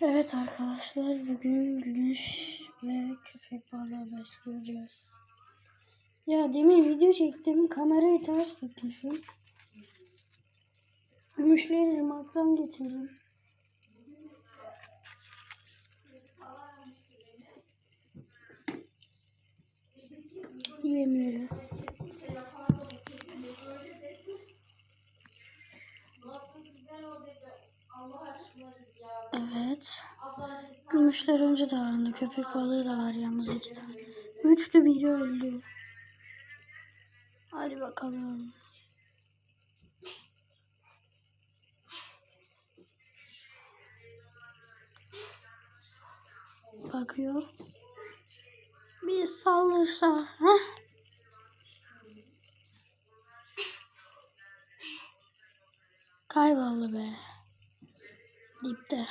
Evet arkadaşlar bugün güneş ve köpek balığı besleyeceğiz. Ya demin video çektim kamerayı ters tutmuşum. Gümüşleri ırmaktan getirdim. Yemleri. Evet. Gümüşler önce davrandı. Köpek balığı da var yalnız iki tane. Üçlü biri öldü. Hadi bakalım. Bakıyor. Bir saldırsa. Heh. Kayboldu be. Dipte.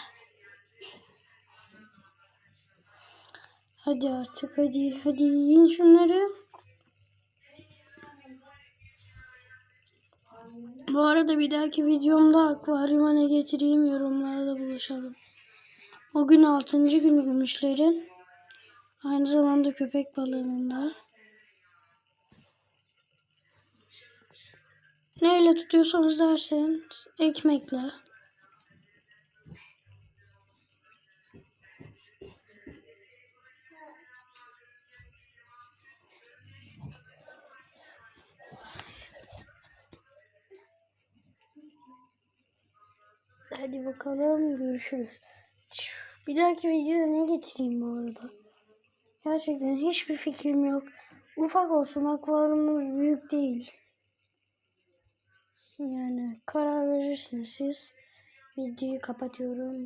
Hadi artık hadi hadi yiyin şunları. Bu arada bir dahaki videomda akvaryuma ne getireyim yorumlarda buluşalım. O gün 6. günü gümüşlerin. Aynı zamanda köpek balığının da. Neyle tutuyorsanız derseniz ekmekle. Hadi bakalım görüşürüz. Bir dahaki videoda ne getireyim bu arada? Gerçekten hiçbir fikrim yok. Ufak olsun akvaryumumuz büyük değil. Yani karar verirsiniz siz. Videoyu kapatıyorum.